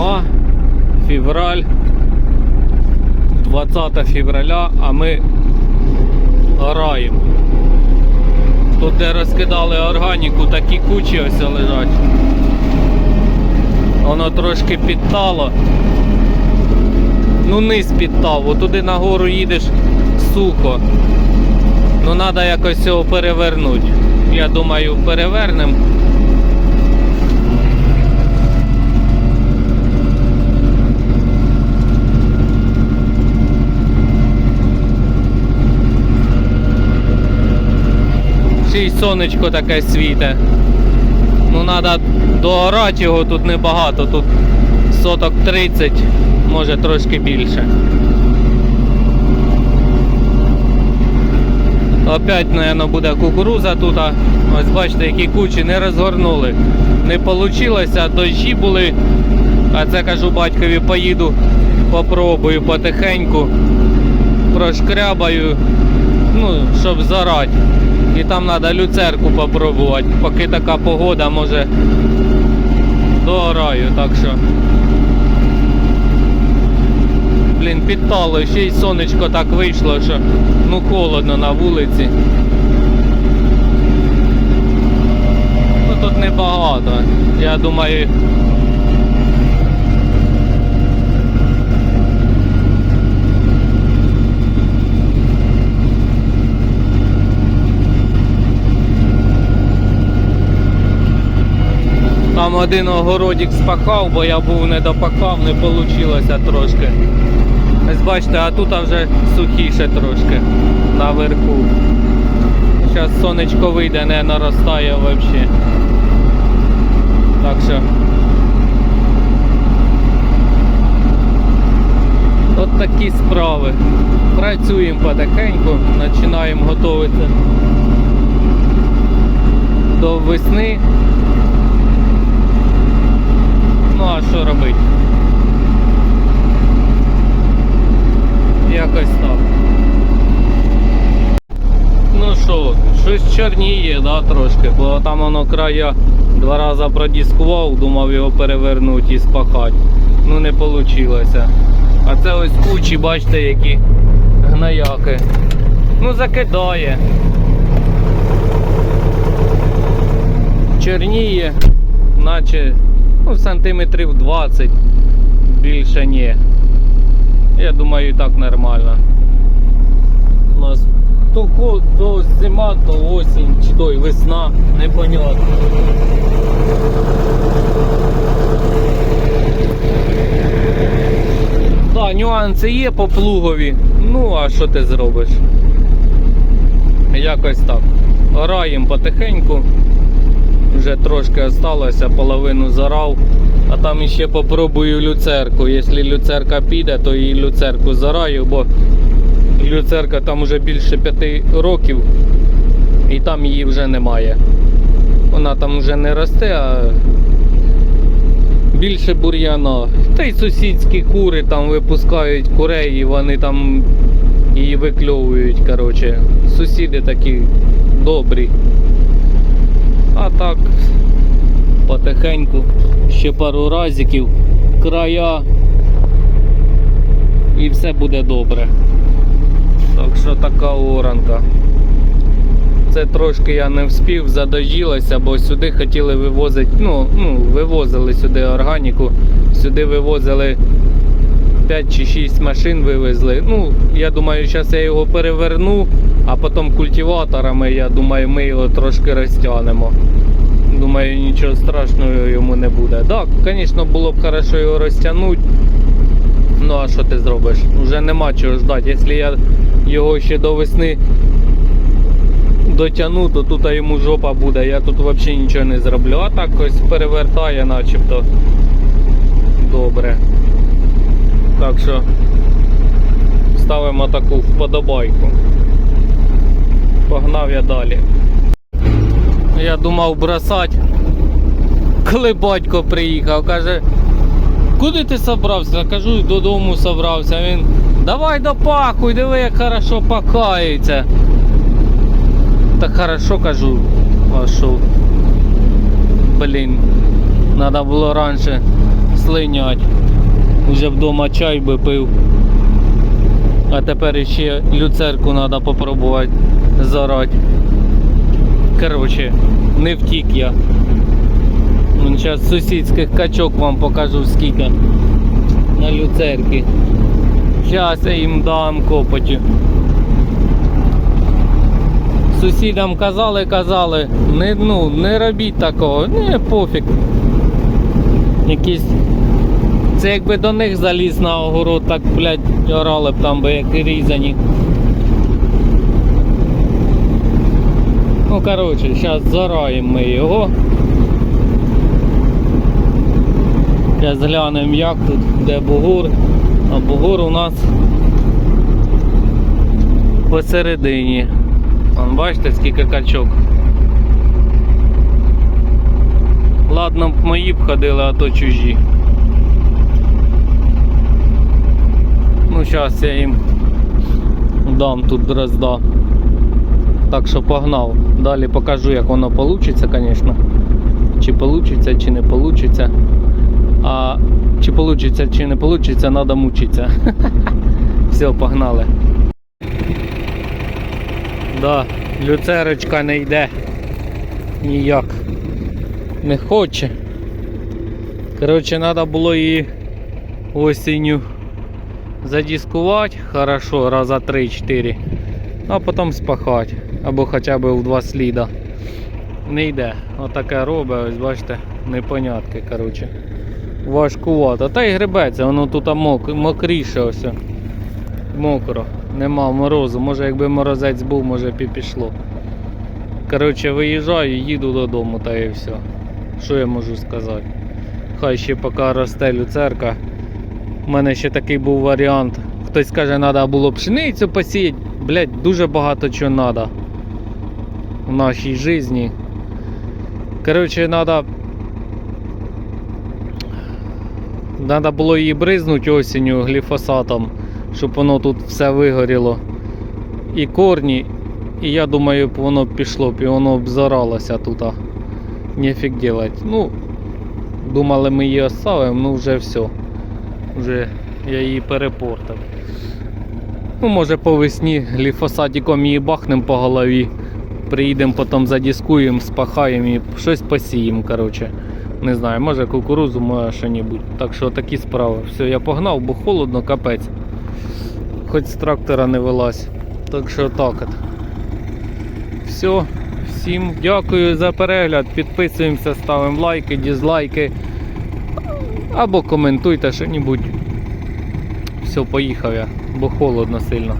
зима, февраль, 20 февраля, а ми граємо. Тут де розкидали органіку, такі кучі ось лежать. Воно трошки підтало. Ну, низ підтав, отуди нагору їдеш сухо. Ну, треба якось його перевернути. Я думаю, перевернемо. Ще сонечко таке світе. Ну, треба доорати його тут небагато, тут соток 30, може трошки більше. Опять, наверное, буде кукуруза тут. Ось бачите, які кучі не розгорнули. Не вийшло, дощі були. А це кажу батькові, поїду, попробую потихеньку, прошкрябаю, ну, щоб зарати. І там треба люцерку попробувати, поки така погода може догораю, так що. Блін, підтало, ще й сонечко так вийшло, що ну холодно на вулиці. Ну тут небагато. Я думаю. Один огородик спахав, бо я був не допахав, не вийшло трошки. Ось бачите, а тут вже сухіше трошки наверху. Зараз сонечко вийде, не наростає взагалі. Так що. От такі справи. Працюємо потихеньку, починаємо готуватися до весни. Ну що робити? Якось так. Ну що, щось чорніє, да, трошки, бо там воно края два рази продіскував, думав його перевернути і спахати. Ну не вийшло. А це ось кучі, бачите, які гнаяки. Ну закидає. Чорніє, наче ну, сантиметрів 20, більше ні. Я думаю, і так нормально. У нас то, то зима, то осінь, чи то й весна, непонятно. Так, нюанси є по плугові. Ну, а що ти зробиш? Якось так. Граємо потихеньку. Вже трошки осталося, половину зарав. А там іще попробую люцерку. Якщо люцерка піде, то і люцерку зараю, бо люцерка там вже більше п'яти років і там її вже немає. Вона там вже не росте, а більше бур'яна. Та й сусідські кури там випускають курей і вони там її викльовують. Коротше. Сусіди такі добрі. А так, потихеньку, ще пару разиків, края і все буде добре. Так що така оранка. Це трошки я не вспів, задожилося, бо сюди хотіли вивозити, ну, ну, вивозили сюди органіку, сюди вивозили 5 чи 6 машин вивезли. Ну, я думаю, зараз я його переверну, а потім культиваторами, я думаю, ми його трошки розтягнемо. Думаю, нічого страшного йому не буде. Так, звісно, було б хорошо його розтягнути. Ну а що ти зробиш? Уже нема чого ждати. Якщо я його ще до весни дотягну, то тут йому жопа буде. Я тут взагалі нічого не зроблю. А так ось перевертає начебто добре. Так що ставимо таку вподобайку. Погнав я далі. Я думав бросати. Коли батько приїхав, каже, куди ти собрався? Кажу, додому собрався. Він давай допахуй, диви, як хорошо пакається. Так хорошо кажу, а що? Блін, треба було раніше слинять. Уже вдома чай би пив. А тепер ще люцерку треба попробувати зарати. Коротше, не втік я. Зараз сусідських качок вам покажу скільки на люцерки. Зараз я їм дам копотю. Сусідам казали, казали, не, ну, не робіть такого, не пофіг. Якісь. Це якби до них заліз на огород, так, блядь, орали б там би як різані. Ну, коротше, зараз зараємо ми його. Зараз глянемо як тут, де бугур. А бугур у нас посередині. Вон, бачите, скільки качок. Ладно, б мої б ходили, а то чужі. Ну, зараз я їм дам тут розда. Так що погнав. Далі покажу, як воно вийде, звісно. Чи вийде, чи не вийде. А чи вийде, чи не вийде, треба мучитися. Все, погнали. Да, люцерочка не йде. Ніяк. Не хоче. Коротше, треба було її осінню задіскувати хорошо, раза 3-4, а потім спахати. Або хоча б в два сліда. Не йде. Отаке робить, ось бачите, непонятки, коротше. Важкувато. Та й гребеться, воно тут мок, мокріше ось. Мокро. Нема морозу. Може якби морозець був, може б і пішло. Коротше, виїжджаю, їду додому та і все. Що я можу сказати? Хай ще поки росте люцерка. У мене ще такий був варіант. Хтось каже, треба було пшеницю посіяти. Блять, дуже багато чого треба в нашій житті. Коротше, треба. Треба було її бризнути осінню гліфосатом, щоб воно тут все вигоріло. І корні, і я думаю, б воно б пішло б і воно б заралося тут. Нефіг делать. Ну, думали ми її оставимо, ну вже все. Вже я її перепортив. Ну, може по весні гліфосатиком її бахнемо по голові. Приїдемо, потім задіскуємо, спахаємо і щось посіємо. коротше. Не знаю, може кукурузу, може що-небудь. Так що такі справи. Все, я погнав, бо холодно, капець. Хоч з трактора не вилазь. Так що так от. Все, всім дякую за перегляд. Підписуємося, ставимо лайки, дізлайки. Або коментуйте що-небудь. Все, поїхав я, бо холодно сильно.